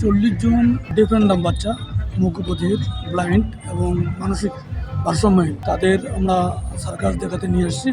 চল্লিশ জন ডিফারেন্ট বাচ্চা মুখ্যপতির ব্লাইন্ড এবং মানসিক ভারসাম্যহীন। তাদের আমরা সার্কাস দেখাতে নিয়ে এসেছি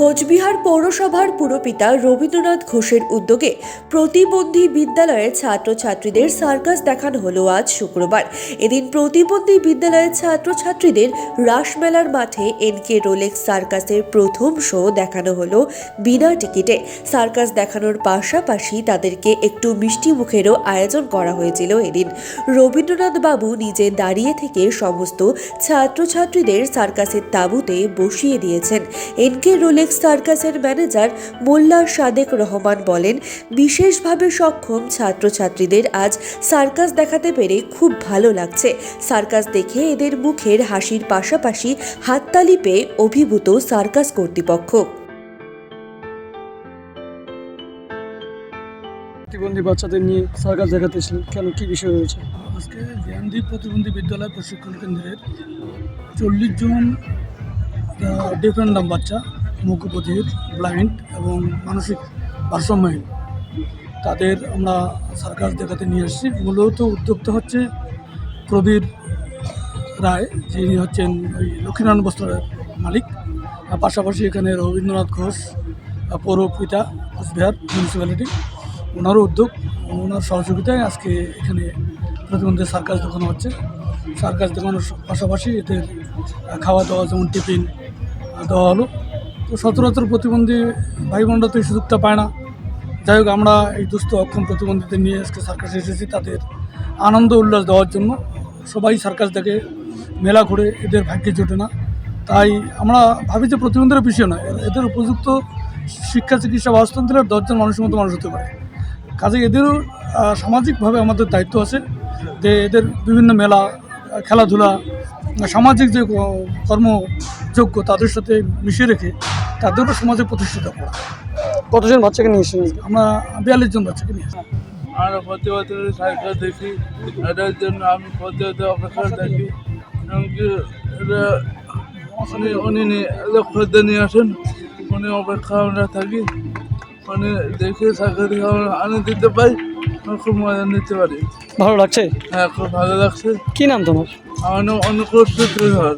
কোচবিহার পৌরসভার পুরপিতা রবীন্দ্রনাথ ঘোষের উদ্যোগে প্রতিবন্ধী বিদ্যালয়ের ছাত্রছাত্রীদের সার্কাস দেখানো হলো আজ শুক্রবার। এদিন প্রতিবন্ধী বিদ্যালয়ের ছাত্রছাত্রীদের রাসমেলার মাঠে এনকে রোলেক্স সার্কাসের প্রথম শো দেখানো হলো বিনা টিকিটে। সার্কাস দেখানোর পাশাপাশি তাদেরকে একটু মিষ্টি মুখেরও আয়োজন করা হয়েছিল এদিন। রবীন্দ্রনাথ বাবু নিজে দাঁড়িয়ে থেকে সমস্ত ছাত্রছাত্রীদের সার্কাসের তাঁবুতে বসিয়ে দিয়েছেন। এনকে রোলেক্স সার্কাসের ম্যানেজার মোল্লা সাদেক রহমান বলেন বিশেষভাবে সক্ষম ছাত্রছাত্রীদের আজ সার্কাস দেখাতে পেরে খুব ভালো লাগছে। সার্কাস দেখে এদের মুখের হাসির পাশাপাশি হাততালি পেয়ে অভিভূত সার্কাস কর্তৃপক্ষ। প্রতিবন্ধী বাচ্চাদের নিয়ে সার্কাস দেখাতে এসেছিলেন কেন কি বিষয় হয়েছে আজকে জ্ঞানদীপ প্রতিবন্ধী বিদ্যালয় প্রশিক্ষণ কেন্দ্রের চল্লিশ জন ডিফেন্ডাম বাচ্চা। মুখবধির ব্লাইন্ড এবং মানসিক ভারসাম্যহীন। তাদের আমরা সার্কাস দেখাতে নিয়ে এসেছি। মূলত উদ্যোক্তা হচ্ছে প্রবীর রায়, যিনি হচ্ছেন ওই লক্ষ্মীনারায়ণ বস্ত্রের মালিক। পাশাপাশি এখানে রবীন্দ্রনাথ ঘোষ পৌর পিতা কোচবিহার মিউনিসিপ্যালিটি ওনারও উদ্যোগ। ওনার সহযোগিতায় আজকে এখানে প্রতিবন্ধী সার্কাস দেখানো হচ্ছে। সার্কাস দেখানোর পাশাপাশি এদের খাওয়া দাওয়া, যেমন টিফিন, দেওয়া হলো। তো সচরাচর প্রতিবন্ধী ভাই বোনরা তো এই সুযোগটা পায় না। যাই হোক, আমরা এই দুস্থ অক্ষম প্রতিবন্ধীদের নিয়ে আজকে সার্কাসে এসেছি তাদের আনন্দ উল্লাস দেওয়ার জন্য। সবাই সার্কাস দেখে মেলা ঘুরে এদের ভাগ্যে জোটে না। তাই আমরা ভাবি যে প্রতিবন্ধীরা বিষয় নয়। এদের উপযুক্ত শিক্ষা, চিকিৎসা বাস্তব দিলে দশজন মানুষের মতো মানুষ হতে পারে। কাজে এদেরও সামাজিকভাবে আমাদের দায়িত্ব আছে যে এদের বিভিন্ন মেলা, খেলাধুলা সামাজিক যে কর্মযোগ্য তাদের সাথে মিশিয়ে রেখে তাদেরও সমাজে প্রতিষ্ঠিত করা। কতজন বাচ্চাকে নিয়ে এসেছেন আমরা বিয়াল্লিশ জন বাচ্চাকে নিয়ে আসি। আমরা প্রতি বছর সাইকেল দেখি এটার জন্য আমি প্রতি বছর অপেক্ষা দেখি এমনকি এটা উনি উনি লক্ষ্য নিয়ে আসেন উনি অপেক্ষা আমরা থাকি। উনি দেখে সাইকেল দেখে আমরা আনন্দ দিতে পাই খুব মজা নিতে পারি। ভালো লাগছে? হ্যাঁ খুব ভালো লাগছে। কি নাম তোমার? আমার নাম অনুকূল সূত্রধর